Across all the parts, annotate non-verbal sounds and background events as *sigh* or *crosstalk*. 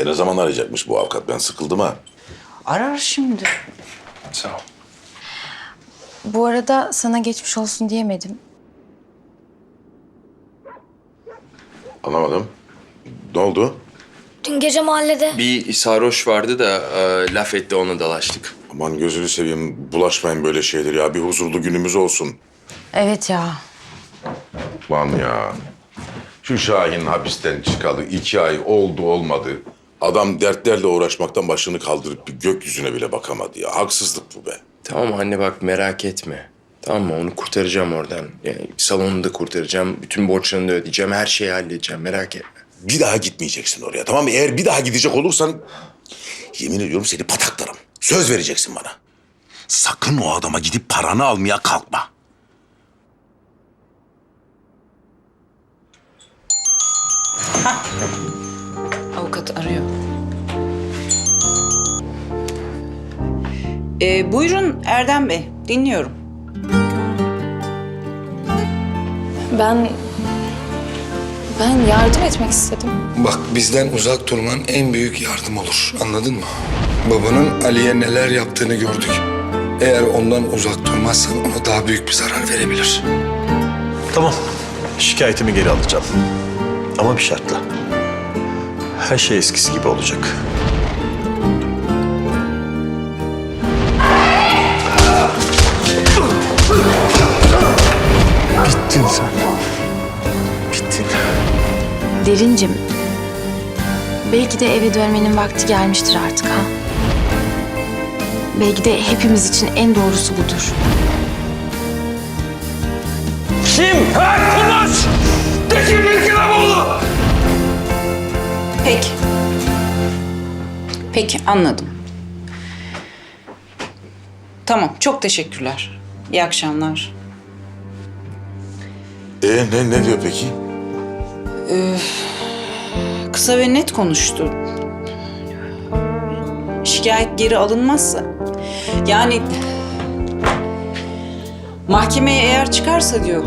E ne zaman arayacakmış bu avukat? Ben sıkıldım ha. Arar şimdi. Sağ ol. Bu arada sana geçmiş olsun diyemedim. Anlamadım. Ne oldu? Dün gece mahallede Bir sarhoş vardı da e, laf etti ona dalaştık. Aman gözünü seveyim bulaşmayın böyle şeyler ya. Bir huzurlu günümüz olsun. Evet ya. Lan ya. Şu Şahin hapisten çıkalı iki ay oldu olmadı. Adam dertlerle uğraşmaktan başını kaldırıp bir gökyüzüne bile bakamadı ya. Haksızlık bu be. Tamam anne bak merak etme. Tamam mı? Onu kurtaracağım oradan. Yani salonu da kurtaracağım. Bütün borçlarını da ödeyeceğim. Her şeyi halledeceğim. Merak etme. Bir daha gitmeyeceksin oraya tamam mı? Eğer bir daha gidecek olursan yemin ediyorum seni pataklarım. Söz vereceksin bana. Sakın o adama gidip paranı almaya kalkma. *laughs* Arıyor. Ee, buyurun Erdem Bey, dinliyorum. Ben... Ben yardım etmek istedim. Bak bizden uzak durman en büyük yardım olur. Anladın mı? Babanın Ali'ye neler yaptığını gördük. Eğer ondan uzak durmazsan ona daha büyük bir zarar verebilir. Tamam. Şikayetimi geri alacağım. Ama bir şartla. Her şey eskisi gibi olacak. Bittin sen. Bittin. Derincim. Belki de eve dönmenin vakti gelmiştir artık ha. Belki de hepimiz için en doğrusu budur. Peki. Peki, anladım. Tamam, çok teşekkürler. İyi akşamlar. E ne, ne diyor peki? Kısa ve net konuştu. Şikayet geri alınmazsa, yani mahkemeye eğer çıkarsa diyor,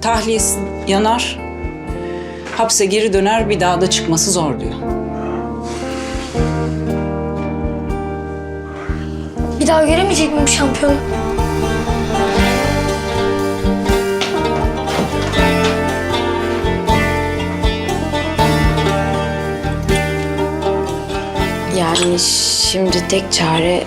tahliyesi yanar, hapse geri döner bir daha da çıkması zor diyor. Bir daha göremeyecek miyim şampiyonu? Yani şimdi tek çare